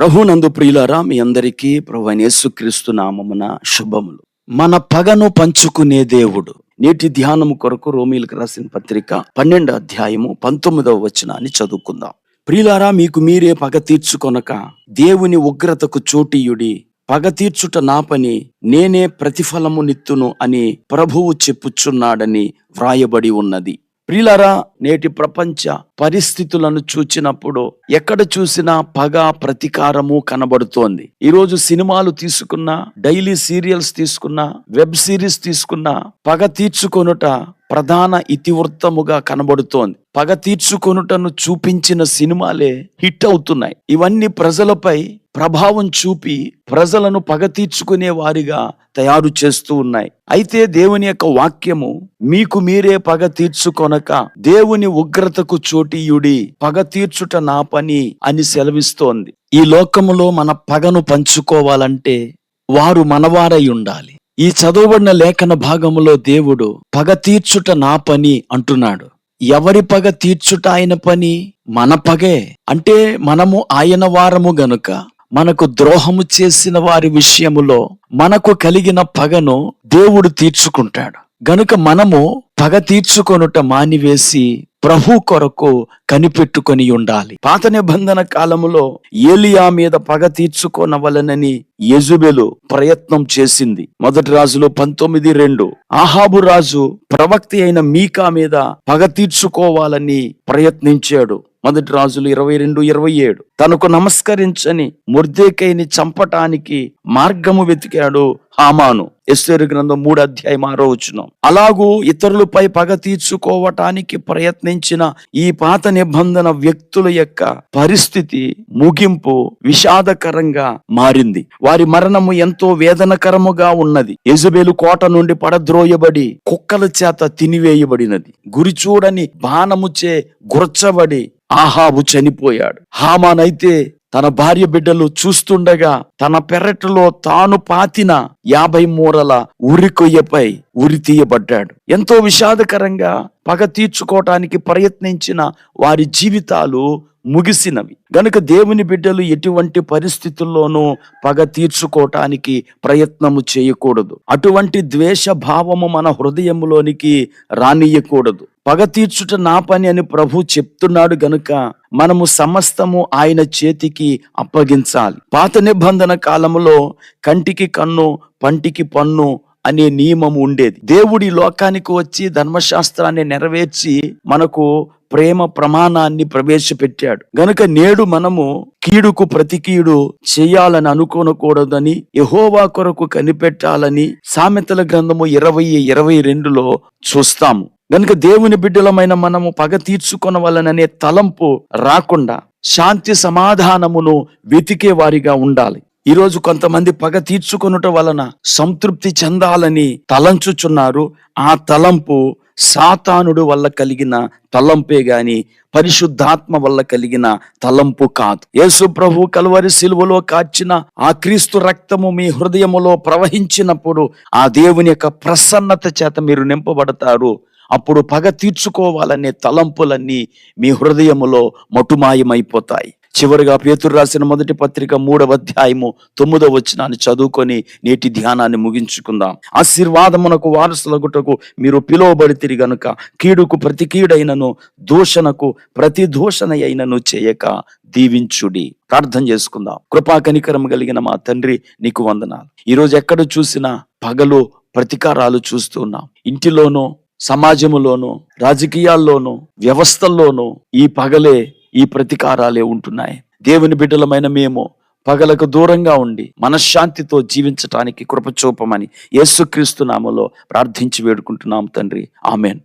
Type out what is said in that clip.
ప్రభునందు ప్రియులారా మీ అందరికీ ప్రభు యేసుక్రీస్తు నామమున శుభములు. మన పగను పంచుకునే దేవుడు. నేటి ధ్యానము కొరకు రోమిలకు రాసిన పత్రిక పన్నెండు అధ్యాయము పంతొమ్మిదవ వచనాన్ని చదువుకుందాం. ప్రియులారా మీకు మీరే పగ తీర్చుకొనక దేవుని ఉగ్రతకు చోటీయుడి పగ తీర్చుట నా పని నేనే ప్రతిఫలము నిత్తును అని ప్రభువు చెప్పుచున్నాడని వ్రాయబడి ఉన్నది. ప్రియులారా నేటి ప్రపంచ పరిస్థితులను చూచినప్పుడు ఎక్కడ చూసినా పగ ప్రతీకారము కనబడుతోంది. ఈరోజు సినిమాలు తీసుకున్నా డైలీ సీరియల్స్ తీసుకున్నా వెబ్ సిరీస్ తీసుకున్నా పగ తీర్చుకొనుట ప్రధాన ఇతివృత్తముగా కనబడుతోంది. పగ తీర్చుకొనుటను చూపించిన సినిమాలే హిట్ అవుతున్నాయి. ఇవన్నీ ప్రజలపై ప్రభావం చూపి ప్రజలను పగ తీర్చుకునే వారిగా తయారు చేస్తూ ఉన్నాయి. అయితే దేవుని యొక్క వాక్యము మీకు మీరే పగ తీర్చుకొనక దేవుని ఉగ్రతకు చోటీయుడి పగ తీర్చుట నా పని అని సెలవిస్తోంది. ఈ లోకములో మన పగను పంచుకోవాలంటే వారు మనవారై ఉండాలి. ఈ చదవబడిన లేఖన భాగములో దేవుడు పగ తీర్చుట నా పని అంటున్నాడు. ఎవరి పగ తీర్చుట ఆయన పని? మన పగే. అంటే మనము ఆయన వారము గనుక మనకు ద్రోహము చేసిన వారి విషయములో మనకు కలిగిన పగను దేవుడు తీర్చుకుంటాడు. గనుక మనము పగ తీర్చుకొనుట మానివేసి ప్రభు కొరకు కనిపెట్టుకొని ఉండాలి. పాత నిబంధన కాలములో ఏలియా మీద పగ తీర్చుకొనవలనని యజుబెలు ప్రయత్నం చేసింది. మొదటి రాజులో పంతొమ్మిది రెండు. ఆహాబు రాజు ప్రవక్తి అయిన మీకా మీద పగ తీర్చుకోవాలని ప్రయత్నించాడు. మొదటి రాజులు ఇరవై రెండు ఇరవై ఏడు. తనకు నమస్కరించని ముర్దేకైని చంపటానికి మార్గము వెతికాడు హామాను. ఎస్టేరు గ్రంథం మూడు అధ్యాయం ఆరో వచ్చిన అలాగూ ఇతరులపై పగ తీర్చుకోవటానికి ప్రయత్నించిన ఈ పాత నిబంధన వ్యక్తుల యొక్క పరిస్థితి ముగింపు విషాదకరంగా మారింది. వారి మరణము ఎంతో వేదనకరముగా ఉన్నది. ఎజబేలు కోట నుండి పడద్రోయబడి కుక్కల చేత తినివేయబడినది. గురి చూడని బాణముచే గుర్చబడి ఆహాబు చనిపోయాడు. హామానైతే తన భార్య బిడ్డలు చూస్తుండగా తన పెరట్లో తాను పాతిన యాభై మూరల ఉరి కొయ్యపై ఉరి తీయబడ్డాడు. ఎంతో విషాదకరంగా పగ తీర్చుకోవటానికి ప్రయత్నించిన వారి జీవితాలు ముగిసినవి. గనుక దేవుని బిడ్డలు ఎటువంటి పరిస్థితుల్లోనూ పగ తీర్చుకోవటానికి ప్రయత్నము చేయకూడదు. అటువంటి ద్వేష భావము మన హృదయంలోనికి రానియకూడదు పగ తీర్చుట నా పని అని ప్రభు చెప్తున్నాడు గనుక మనము సమస్తము ఆయన చేతికి అప్పగించాలి. పాత నిబంధన కాలంలో కంటికి కన్ను పంటికి పన్ను అనే నియమం ఉండేది. దేవుడి లోకానికి వచ్చి ధర్మశాస్త్రాన్ని నెరవేర్చి మనకు ప్రేమ ప్రమాణాన్ని ప్రవేశపెట్టాడు. గనుక నేడు మనము కీడుకు ప్రతి కీడు చేయాలని అనుకోనకూడదని యహోవా కొరకు కనిపెట్టాలని సామెతల గ్రంథము ఇరవై ఇరవై రెండులో చూస్తాము. గనుక దేవుని బిడ్డలమైన మనము పగ తీర్చుకొనవలననే తలంపు రాకుండా శాంతి సమాధానమును వెతికే వారిగా ఉండాలి. ఈరోజు కొంతమంది పగ తీర్చుకొనుట వలన సంతృప్తి చెందాలని తలంచుచున్నారు. ఆ తలంపు సాతానుడు వల్ల కలిగిన తలంపే గాని పరిశుద్ధాత్మ వల్ల కలిగిన తలంపు కాదు. యేసు ప్రభు కలువరి సిలువలో కాచిన ఆ క్రీస్తు రక్తము మీ హృదయములో ప్రవహించినప్పుడు ఆ దేవుని యొక్క ప్రసన్నత చేత మీరు నింపబడతారు. అప్పుడు పగ తీర్చుకోవాలనే తలంపులన్నీ మీ హృదయములో మటుమాయమైపోతాయి. చివరిగా పేతురు రాసిన మొదటి పత్రిక మూడవ అధ్యాయము తొమ్మిదో వచ్చినాన్ని చదువుకొని నేటి ధ్యానాన్ని ముగించుకుందాం. ఆశీర్వాదమునకు వారసులగుటకు మీరు పిలువబడితిరి గనుక కీడుకు ప్రతి కీడైనను దూషణకు ప్రతి దూషణ అయినను చేయక దీవించుడి. ప్రార్థన చేసుకుందాం. కృపా కనికరం కలిగిన మా తండ్రి నీకు వందనాలు. ఈరోజు ఎక్కడ చూసినా పగలు ప్రతీకారాలు చూస్తున్నాం ఇంటిలోనూ సమాజంలోనూ రాజకీయాల్లోనూ వ్యవస్థల్లోనూ ఈ పగలే ఈ ప్రతీకారాలే ఉంటున్నాయి. దేవుని బిడ్డలమైన మేము పగలకు దూరంగా ఉండి మనశ్శాంతితో జీవించటానికి కృపచూపమని యేసుక్రీస్తు నామలో ప్రార్థించి వేడుకుంటున్నాం తండ్రి. ఆమెన్.